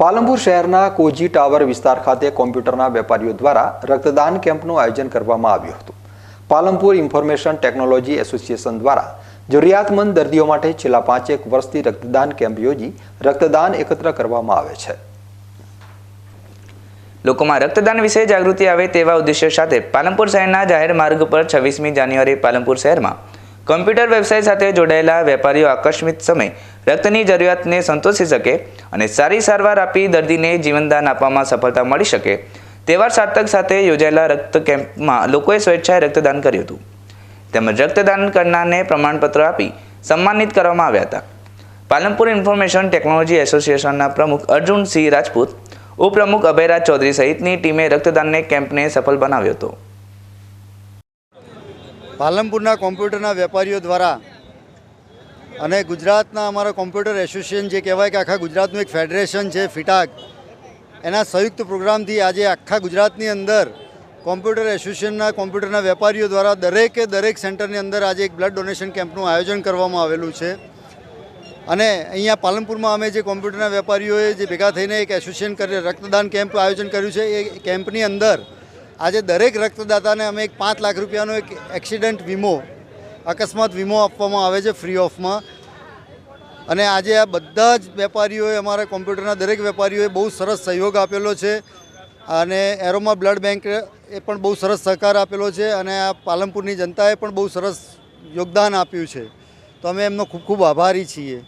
પાલનપુર શહેરના કોજી ટાવર વિસ્તાર ખાતે કોમ્પ્યુટરના વેપારીઓ દ્વારા રક્તદાન કેમ્પનું આયોજન કરવામાં આવ્યું હતું. પાલનપુર ઇન્ફોર્મેશન ટેકનોલોજી એસોસિએશન દ્વારા જરૂરિયાતમંદ દર્દીઓ માટે છેલ્લા પાંચેક વર્ષથી રક્તદાન કેમ્પ યોજી રક્તદાન એકત્ર કરવામાં આવે છે. લોકોમાં રક્તદાન વિશે જાગૃતિ આવે તેવા ઉદ્દેશ્ય સાથે પાલનપુર શહેરના જાહેર માર્ગ પર છવ્વીસમી જાન્યુઆરી પાલનપુર શહેરમાં કોમ્પ્યુટર વ્યવસાય સાથે જોડાયેલા વેપારીઓ આકસ્મિત સમય રક્તની જરૂરિયાતને સંતોષી શકે અને સારી સારવાર આપી દર્દીને જીવનદાન આપવામાં સફળતા મળી શકે, તેવા સાર્થક સાથે યોજાયેલા રક્ત કેમ્પમાં લોકોએ સ્વેચ્છાએ રક્તદાન કર્યું હતું. તેમજ રક્તદાન કરનારને પ્રમાણપત્ર આપી સન્માનિત કરવામાં આવ્યા હતા. પાલનપુર ઇન્ફોર્મેશન ટેકનોલોજી એસોસિએશનના પ્રમુખ અર્જુનસિંહ રાજપૂત, ઉપપ્રમુખ અભયરાજ ચૌધરી સહિતની ટીમે રક્તદાનને કેમ્પને સફળ બનાવ્યો હતો. પાલનપુરના કોમ્પ્યુટરના વેપારીઓ દ્વારા અને ગુજરાતના અમારા કોમ્પ્યુટર એસોસિએશન જે કહેવાય કે આખા ગુજરાતનું એક ફેડરેશન છે, ફિટાક, એના સંયુક્ત પ્રોગ્રામથી આજે આખા ગુજરાતની અંદર કોમ્પ્યુટર એસોસિએશનના કોમ્પ્યુટરના વેપારીઓ દ્વારા દરેકે દરેક સેન્ટરની અંદર આજે એક બ્લડ ડોનેશન કેમ્પનું આયોજન કરવામાં આવેલું છે. અને અહીંયા પાલનપુરમાં અમે જે કોમ્પ્યુટરના વેપારીઓએ જે ભેગા થઈને એક એસોસિએશન કરી, રક્તદાન કેમ્પ આયોજન કર્યું છે, એ કેમ્પની અંદર આજે દરેક રક્તદાતાને અમે એક પાંચ લાખ રૂપિયાનો એક એક્સિડન્ટ વીમો અકસ્માત વીમો આપવામાં આવે છે ફ્રી ઓફમાં અને આજે આ બધા જ વેપારીઓએ અમારા કોમ્પ્યુટરના દરેક વેપારીઓએ બહુ સરસ સહયોગ આપેલો છે. અને એરોમા બ્લડ બેંક એ પણ બહુ સરસ સહકાર આપેલો છે અને આ પાલનપુરની જનતાએ પણ બહુ સરસ યોગદાન આપ્યું છે. તો અમે એમનો ખૂબ ખૂબ આભારી છીએ.